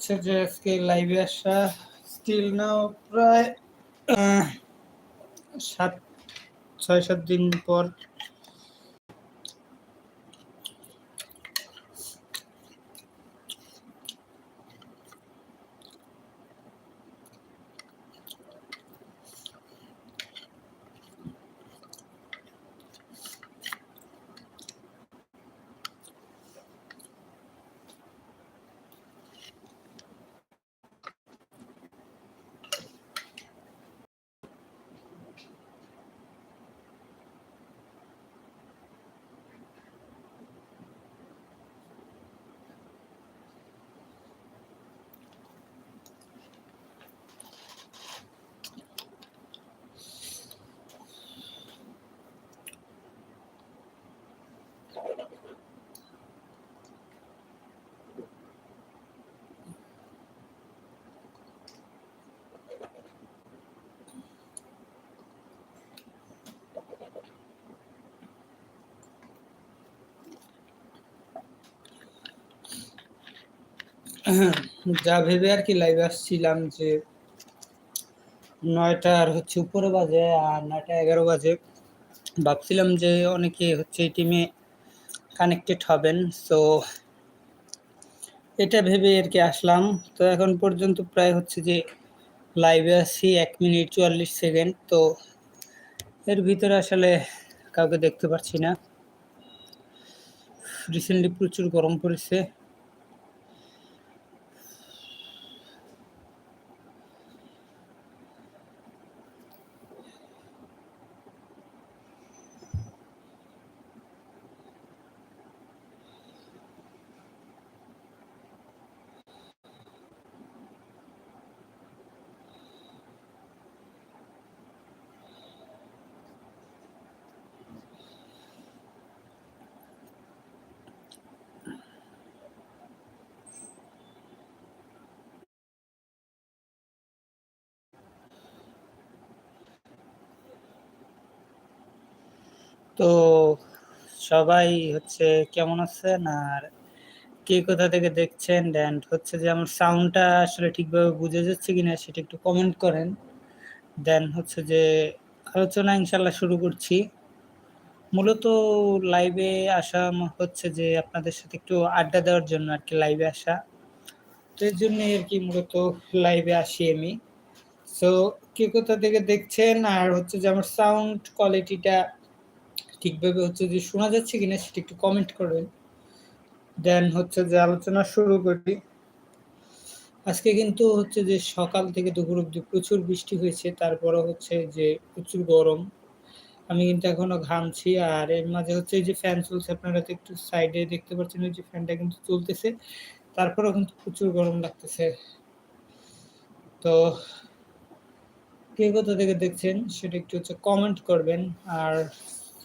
হচ্ছে যে আজকে লাইভে আসা স্টিল নাও প্রায় সাত ছয় সাত দিন পর যা ভেবে আর কি লাইভে আসছিলাম যে নয়টার হচ্ছে উপরে বাজে আর নয়টা এগারো বাজে। ভাবছিলাম যে অনেকে হচ্ছে এই টিমে কানেক্টেড হবেন। সো এটা ভেবে আর কি আসলাম। তো এখন পর্যন্ত প্রায় হচ্ছে যে লাইভে আছি এক মিনিট চুয়াল্লিশ সেকেন্ড তো এর ভিতরে আসলে কাউকে দেখতে পাচ্ছি না। রিসেন্টলি প্রচুর গরম পড়েছে। তো সবাই হচ্ছে কেমন আছেন? আর কে কোথা থেকে দেখছেন? অ্যান্ড হচ্ছে যে আমার সাউন্ডটা আসলে ঠিকভাবে বুঝে যাচ্ছে কিনা সেটা একটু কমেন্ট করেন। দেন হচ্ছে যে আলোচনা ইনশাল্লাহ শুরু করছি। মূলত লাইভে আসা হচ্ছে যে আপনাদের সাথে একটু আড্ডা দেওয়ার জন্য আর কি লাইভে আসা। তো এর জন্য আর কি মূলত লাইভে আসি আমি। সো কে কোথা থেকে দেখছেন? আর হচ্ছে যে আমার সাউন্ড কোয়ালিটিটা ঠিকভাবে হচ্ছে যে শোনা যাচ্ছে কিনা সেটা একটু কমেন্ট করবেন। দেন হচ্ছে যে আলোচনা শুরু করি। আজকে কিন্তু হচ্ছে যে সকাল থেকে দুপুর অব্দি প্রচুর বৃষ্টি হয়েছে তারপরে হচ্ছে যে প্রচুর গরম। আমি কিন্তু এখনও ঘামছি আর এর মাঝে হচ্ছে এই যে ফ্যান চলছে, আপনারা তো একটু সাইডে দেখতে পাচ্ছেন ওই যে ফ্যানটা কিন্তু চলতেছে, তারপরেও কিন্তু প্রচুর গরম লাগতেছে। তো কে কোথা থেকে দেখছেন সেটা একটু হচ্ছে কমেন্ট করবেন। আর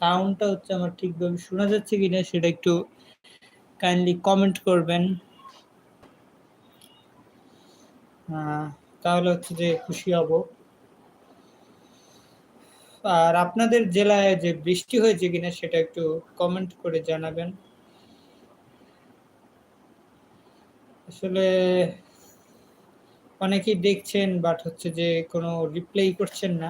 সাউন্ডটা হচ্ছে আমার ঠিকভাবে শোনা যাচ্ছে কিনা সেটা একটু কাইন্ডলি কমেন্ট করবেন। তাহলে হচ্ছে যে খুশি হব। আর আপনাদের জেলায় যে বৃষ্টি হয়েছে কিনা সেটা একটু কমেন্ট করে জানাবেন। আসলে অনেকেই দেখছেন বাট হচ্ছে যে কোনো রিপ্লাই করছেন না।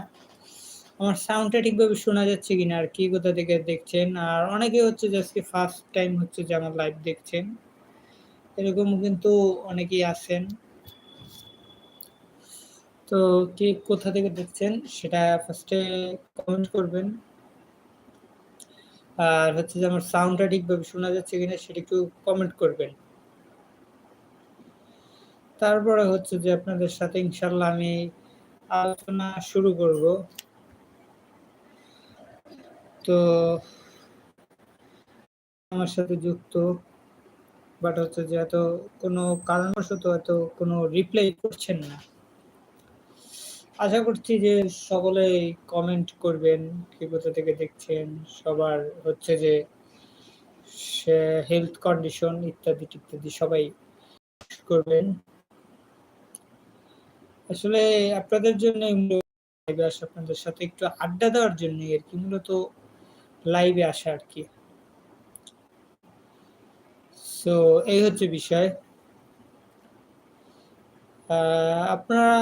আমার সাউন্ডটা ঠিকভাবে শোনা যাচ্ছে কিনা আর কি, কোথা থেকে দেখছেন? আর অনেকে হচ্ছে যে আজকে ফার্স্ট টাইম হচ্ছে যে আমার লাইভ দেখছেন। এরকম কিন্তু অনেকেই আছেন। তো কে কোথা থেকে দেখছেন সেটা ফার্স্টে কমেন্ট করবেন। আর হচ্ছে যে আমার সাউন্ডটা ঠিকভাবে শোনা যাচ্ছে কিনা সেটা একটু কমেন্ট করবেন। তারপরে হচ্ছে যে আপনাদের সাথে ইনশাল্লাহ আমি আলোচনা শুরু করব। তো আমার সাথে যুক্ত বাট হচ্ছে যে এত কোনো কারণবশত এত কোনো রিপ্লাই করছেন না। আশা করছি যে সকলে কমেন্ট করবেন, কে কোথা থেকে দেখছেন, সবার হচ্ছে যে হেলথ কন্ডিশন ইত্যাদি ইত্যাদি সবাই করবেন। আসলে আপনাদের জন্য আপনাদের সাথে একটু আড্ডা দেওয়ার জন্য আর কি, মূলত লাইভে আসা আর কি সো এই হচ্ছে বিষয়। আপনারা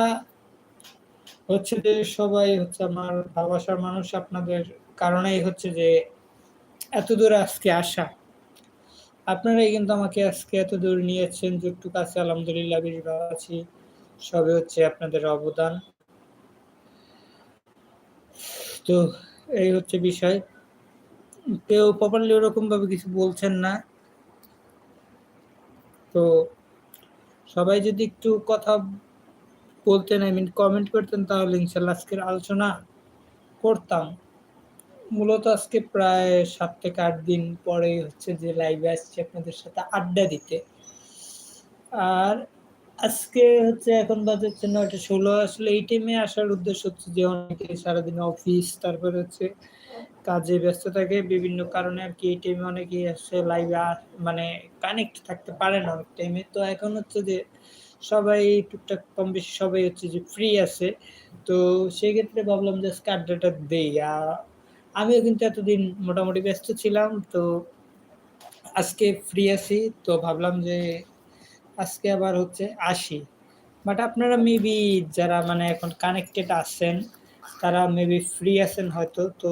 হচ্ছে যে সবাই হচ্ছে আমার ভালোবাসার মানুষ, আপনাদের কারণেই হচ্ছে যে এত দূরে আজকে আসা। আপনারাই কিন্তু আমাকে আজকে এত দূর নিয়েছেন যুগটুক আছে আলহামদুলিল্লাহ, বেশ ভালো আছি। সবে হচ্ছে আপনাদের অবদান। তো, এই হচ্ছে বিষয়। কেউ প্রপারলি ওরকম ভাবে কিছু বলছেন না। তো সবাই যদি একটু কথা বলতেন আই মিন কমেন্ট করতেন, তাহলে ইনশাল্লাহ আজকের আলোচনা করতাম। মূলত আজকে প্রায় সাত থেকে আট দিন পরে হচ্ছে যে লাইভে আসছি আপনাদের সাথে আড্ডা দিতে। আর আজকে হচ্ছে এখন বাজে হচ্ছে নয়টা ষোলো। আসলে এই টাইমে আসার উদ্দেশ্য হচ্ছে যে অনেকে সারাদিন অফিস তারপরে হচ্ছে কাজে ব্যস্ত থাকে, বিভিন্ন কারণে আর কি এই টাইমে অনেকেই আসছে লাইভে মানে কানেক্ট থাকতে পারে না অনেক টাইমে তো এখন হচ্ছে যে সবাই টুকটাক কম বেশি সবাই হচ্ছে যে ফ্রি আছে। তো সেই ক্ষেত্রে ভাবলাম যে আজকে দেই। আর আমিও কিন্তু এতদিন মোটামুটি ব্যস্ত ছিলাম, তো আজকে ফ্রি আছি। তো ভাবলাম যে আজকে আবার হচ্ছে আসি। বাট আপনারা মেবি যারা মানে এখন কানেক্টেড আছেন তারা মেবি ফ্রি আছেন হয়তো, তো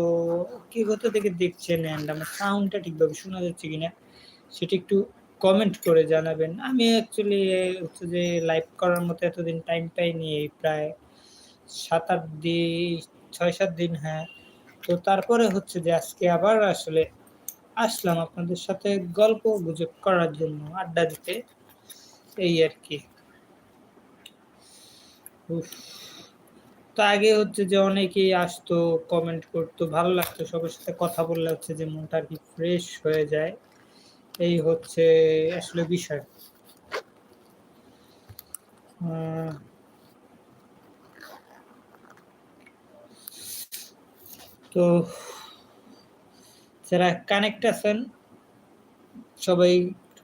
কি কোথা থেকে দেখছেন অ্যান্ড আমার সাউন্ডটা ঠিকভাবে শোনা যাচ্ছে কিনা, সেটা একটু কমেন্ট করে জানাবেন। আমি অ্যাকচুয়ালি হচ্ছে যে লাইভ করার মতো এতদিন টাইম পাইনি এই প্রায় সাত, আট দিন, ছয়, সাত দিন হ্যাঁ। তো তারপরে হচ্ছে যে আজকে আবার আসলে আসলাম আপনাদের সাথে গল্প গুজব করার জন্য, আড্ডা দিতে। এই আর কি। তো আগে হচ্ছে যে অনেকেই আসতো কমেন্ট করতো, ভালো লাগতো সবার সাথে কথা বললে হচ্ছে যে মনটা আর কি ফ্রেশ হয়ে যায়। এই হচ্ছে আসলে বিষয়। তো যারা কানেক্ট আছেন, সবাই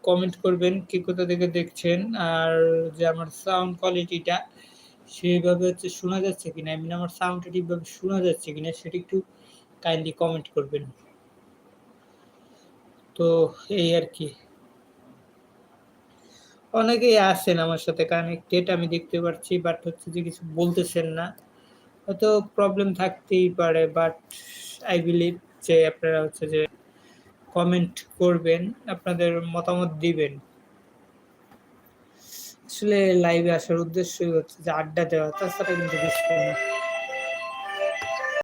কমেন্ট করবেন, কি কোথা থেকে দেখছেন, আর যে আমার সাউন্ড কোয়ালিটিটা সেইভাবে হচ্ছে শোনা যাচ্ছে কিনা? এমনি আমার সাউন্ডটা ঠিকভাবে শোনা যাচ্ছে কিনা সেটা একটু কাইন্ডলি কমেন্ট করবেন। তো এই আর কি। অনেকেই আছেন আমার সাথে কানেক্টেড আমি দেখতে পাচ্ছি বাট হচ্ছে যে কিছু বলতেছেন না। হয়তো প্রবলেম থাকতেই পারে বাট আই বিলিভ যে আপনারা হচ্ছে যে কমেন্ট করবেন, আপনাদের মতামত দিবেন। আসলে লাইভে আসার উদ্দেশ্যই হচ্ছে যে আড্ডা দেওয়া তাছাড়া কিন্তু কিছু না